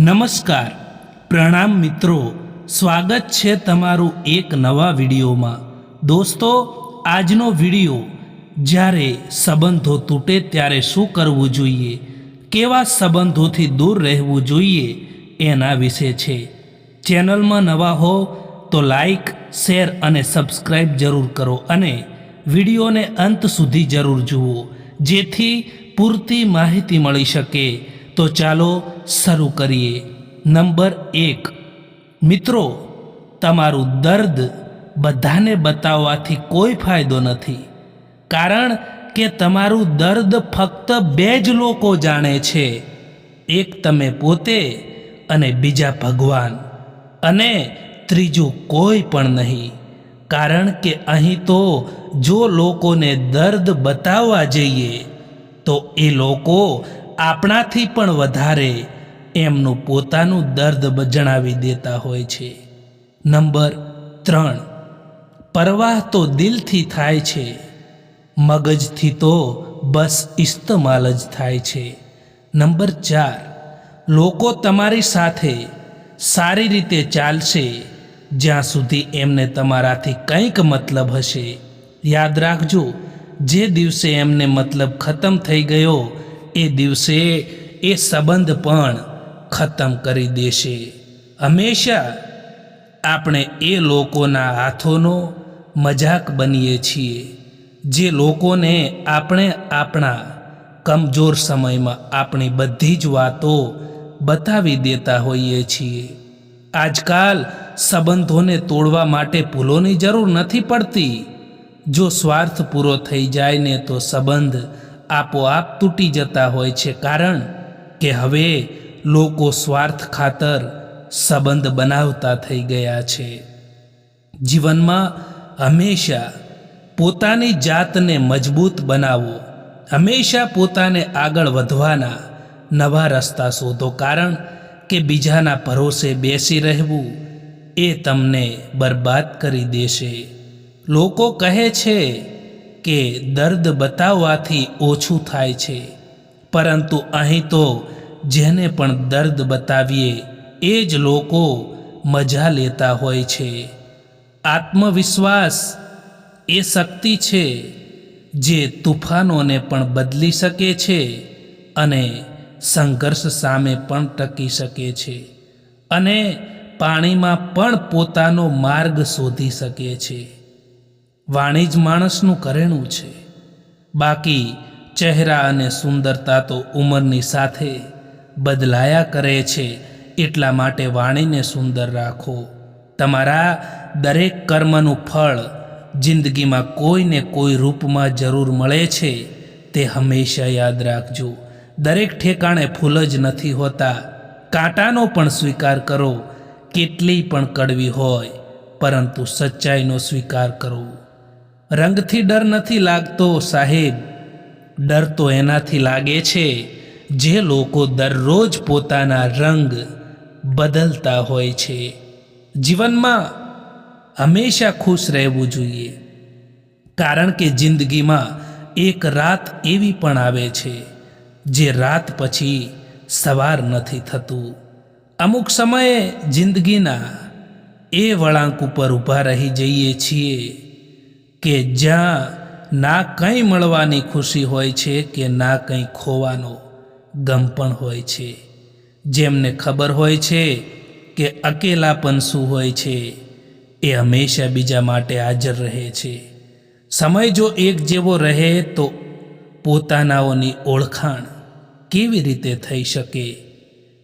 નમસ્કાર. પ્રણામ મિત્રો. સ્વાગત છે તમારું એક નવા વિડીયોમાં. દોસ્તો, આજનો વીડિયો, જ્યારે સંબંધો તૂટે ત્યારે શું કરવું જોઈએ? કેવા સંબંધોથી દૂર રહેવું જોઈએ? એના વિશે છે. ચેનલમાં નવા હો તો લાઈક, શેર અને સબસ્ક્રાઈબ જરૂર કરો અને વિડીયોને અંત સુધી જરૂર જુઓ, જેથી પૂરતી માહિતી મળી શકે. તો ચાલો શરૂ કરીએ. નંબર એક. મિત્રો, તમારું દર્દ બધાને બતાવવાથી કોઈ ફાયદો નથી. કારણ કે તમારું દર્દ ફક્ત બે જ લોકો જાણે છે. એક તમે પોતે અને બીજા ભગવાન. અને ત્રીજું કોઈ પણ નહીં. કારણ કે અહીં તો જો લોકોને દર્દ બતાવવા જઈએ, તો એ લોકો આપણાથી પણ વધારે એમનું પોતાનું દર્દ જણાવી દેતા હોય છે. નંબર ત્રણ, પરવાહ તો દિલથી થાય છે, મગજથી તો બસ ઇસ્તમાલ જ થાય છે. નંબર ચાર, લોકો તમારી સાથે સારી રીતે ચાલશે જ્યાં સુધી એમને તમારાથી કંઈક મતલબ હશે. યાદ રાખજો, જે દિવસે એમને મતલબ ખતમ થઈ ગયો એ દિવસે એ સંબંધ પણ ખતમ કરી દેશે. હંમેશા આપણે એ લોકોના હાથોનો મજાક બનીએ છીએ, જે લોકોને આપણે આપણા કમજોર સમયમાં આપણી બધી જ વાતો બતાવી દેતા હોઈએ છીએ. આજકાલ સંબંધોને તોડવા માટે ભૂલોની જરૂર નથી પડતી. જો સ્વાર્થ પૂરો થઈ જાય ને તો સંબંધ આપોઆપ તૂટી જતા હોય છે કારણ કે હવે લોકો સ્વાર્થ ખાતર સંબંધ બનાવતા થઈ ગયા છે. જીવનમાં હંમેશા પોતાની જાતને મજબૂત બનાવો, હંમેશા પોતાને આગળ વધવાના નવા રસ્તા શોધો કારણ કે બીજાના ભરોસે બેસી રહેવું એ તમને બરબાદ કરી દેશે. લોકો કહે છે કે દર્દ બતાવવાથી ઓછું થાય છે. પરંતુ અહીં તો જેને પણ દર્દ બતાવીએ, એ જ લોકો મજા લેતા હોય છે. આત્મવિશ્વાસ એ શક્તિ છે, જે તુફાનોને પણ બદલી શકે છે અને સંઘર્ષ સામે પણ ટકી શકે છે અને પાણીમાં પણ પોતાનો માર્ગ શોધી શકે છે. વાણી જ માણસનું કરેણું છે. બાકી ચહેરા અને સુંદરતા તો ઉંમરની સાથે બદલાયા કરે છે. એટલા માટે વાણીને સુંદર રાખો. તમારા દરેક કર્મનું ફળ જિંદગીમાં કોઈને કોઈ રૂપમાં જરૂર મળે છે, તે હંમેશા યાદ રાખજો. દરેક ઠેકાણે ફૂલ જ નથી હોતા. કાંટાનો પણ સ્વીકાર કરો. કેટલી પણ કડવી હોય, પરંતુ સચ્ચાઈનો સ્વીકાર કરો. રંગથી ડર નથી લાગતો સાહેબ. ડર તો એનાથી લાગે છે જે લોકો દરરોજ પોતાના રંગ બદલતા હોય છે. જીવનમાં હંમેશા ખુશ રહેવું જોઈએ. કારણ કે જિંદગીમાં એક રાત એવી પણ આવે છે જે રાત પછી સવાર નથી થતું. અમુક સમયે જિંદગીના એ વળાંક ઉપર ઊભા રહી જઈએ છીએ કે જ્યાં ના કંઈ મળવાની ખુશી હોય છે કે ના કંઈ ખોવાનો ગમ પણ હોય છે. જેમને ખબર હોય છે કે અકેલાપન શું હોય છે, એ હંમેશા બીજા માટે હાજર રહે છે. સમય જો એક જેવો રહે તો પોતાનાઓની ઓળખાણ કેવી રીતે થઈ શકે?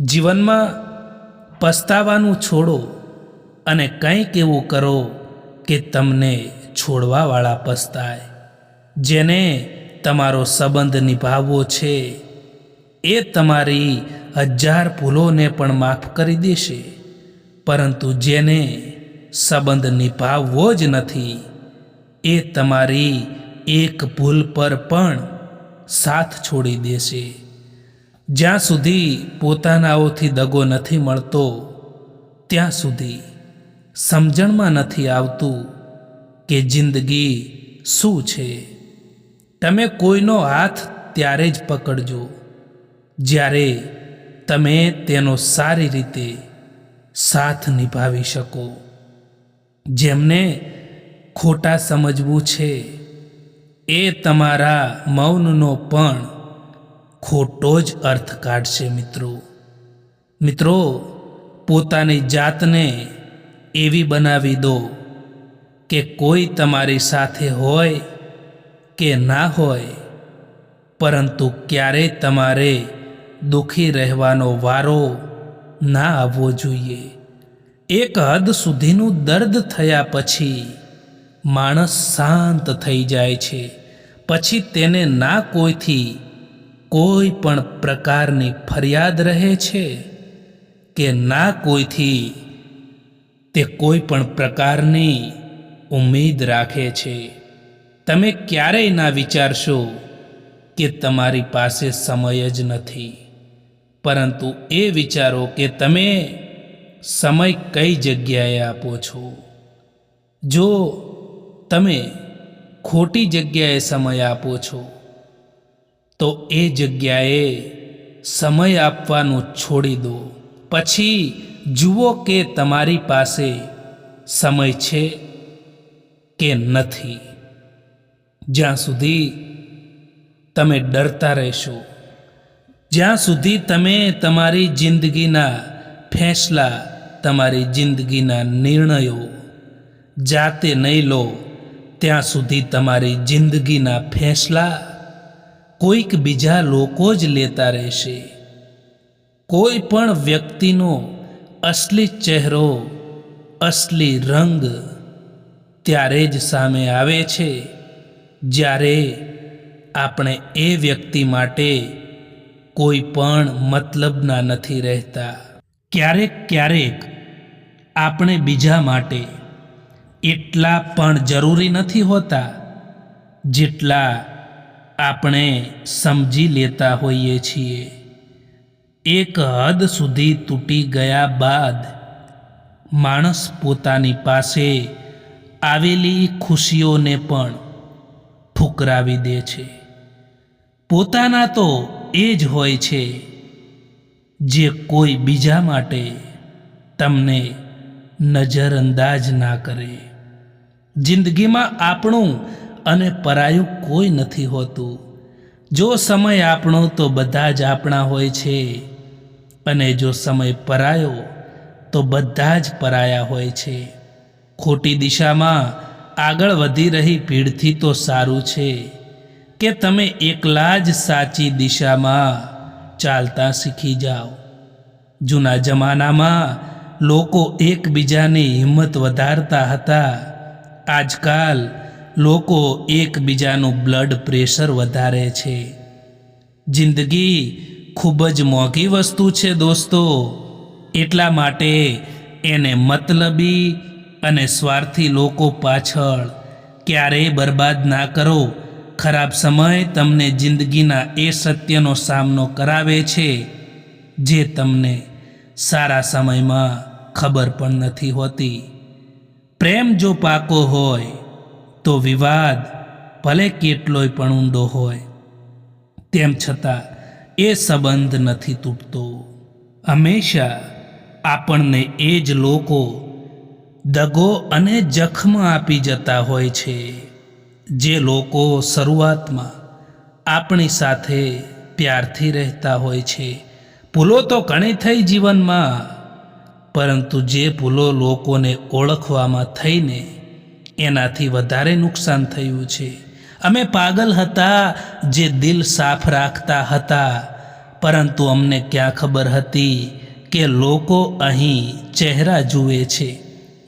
જીવનમાં પસ્તાવાનું છોડો અને કંઈક એવું કરો કે તમને છોડવાવાળા પસ્તાય, જેને તમારો સંબંધ નિભાવવો છે, એ તમારી હજાર ભૂલોને પણ માફ કરી દેશે. પરંતુ જેને સંબંધ નિભાવવો જ નથી, એ તમારી એક ભૂલ પર પણ સાથ છોડી દેશે. જ્યાં સુધી પોતાનાઓથી દગો નથી મળતો, ત્યાં સુધી સમજણમાં નથી આવતું કે જિંદગી શું છે? તમે કોઈનો હાથ ત્યારે જ પકડજો. જ્યારે તમે તેનો સારી રીતે સાથ નિભાવી શકો. જેમને ખોટા સમજવું છે, એ તમારા મૌનનો પણ ખોટો જ અર્થ કાઢશે મિત્રો. મિત્રો, પોતાની જાતને એવી બનાવી દો કે કોઈ તમારી સાથે હોય કે ના હોય, પરંતુ ક્યારેય તમારે દુઃખી રહેવાનો વારો ના આવવો જોઈએ. એક હદ સુધીનું દર્દ થયા પછી માણસ શાંત થઈ જાય છે. પછી તેને ના કોઈથી કોઈ પણ પ્રકારની ફરિયાદ રહે છે કે ના કોઈથી તે કોઈ પણ પ્રકારની ઉમ્મીદ રાખે છે. તમે ક્યારેય ના વિચારશો કે તમારી પાસે સમય જ નથી. પરંતુ એ વિચારો કે તમે સમય કઈ જગ્યાએ આપો છો. જો તમે ખોટી જગ્યાએ સમય આપો છો, તો એ જગ્યાએ સમય આપવાનું છોડી દો. પછી જુઓ કે તમારી પાસે સમય છે કે નથી. જ્યાં સુધી તમે ડરતા રહેશો, જ્યાં સુધી તમે તમારી જિંદગીના ફેંસલા, તમારી જિંદગીના નિર્ણયો જાતે નહીં લો, ત્યાં સુધી તમારી જિંદગીના ફેંસલા કોઈક બીજા લોકો જ લેતા રહેશે. કોઈ પણ વ્યક્તિનો અસલી ચહેરો, અસલી રંગ ત્યારે જ સામે આવે છે. જ્યારે આપણે એ વ્યક્તિ માટે કોઈ પણ મતલબના નથી રહેતા. ક્યારેક ક્યારેક આપણે બીજા માટે એટલા પણ જરૂરી નથી હોતા જેટલા આપણે સમજી લેતા હોઈએ છીએ. એક હદ સુધી તૂટી ગયા બાદ માણસ પોતાની પાસે આવેલી ખુશીઓને પણ ઠુકરાવી દે છે. પોતાના તો એ જ હોય છે જે કોઈ બીજા માટે તમને નજરઅંદાજ ના કરે. જિંદગીમાં આપણું અને પરાયું કોઈ નથી હોતું. જો સમય આપણો તો બધા જ આપણા હોય છે અને જો સમય પરાયો તો બધા જ પરાયા હોય છે. ખોટી દિશામાં આગળ વધી રહી ભીડથી તો સારું છે કે તમે એકલા જ સાચી દિશામાં ચાલતા શીખી જાઓ. જૂના જમાનામાં લોકો એકબીજાની હિંમત વધારતા હતા. આજકાલ લોકો એકબીજાનું બ્લડ પ્રેશર વધારે છે. જિંદગી ખૂબ જ મોંઘી વસ્તુ છે દોસ્તો. એટલા માટે એને મતલબી અને સ્વાર્થી લોકો પાછળ ક્યારેય બરબાદ ના કરો. ખરાબ સમય તમને જિંદગીના એ સત્યનો સામનો કરાવે છે, જે તમને સારા સમયમાં ખબર પણ નથી હોતી. પ્રેમ જો પાકો હોય, તો વિવાદ ભલે કેટલોય પણ ઊંડો હોય. તેમ છતાં એ સંબંધ નથી તૂટતો. હંમેશા આપણને એ જ લોકો દગો અને જખમ આપી જતા હોય છે. જે લોકો શરૂઆતમાં આપણી સાથે પ્યારથી રહેતા હોય છે. ભૂલો તો ઘણી થઈ જીવનમાં, પરંતુ જે ભૂલો લોકોને ઓળખવામાં થઈને એનાથી વધારે નુકસાન થયું છે. અમે પાગલ હતા જે દિલ સાફ રાખતા હતા, પરંતુ અમને ક્યાં ખબર હતી કે લોકો અહીં ચહેરા જુએ છે.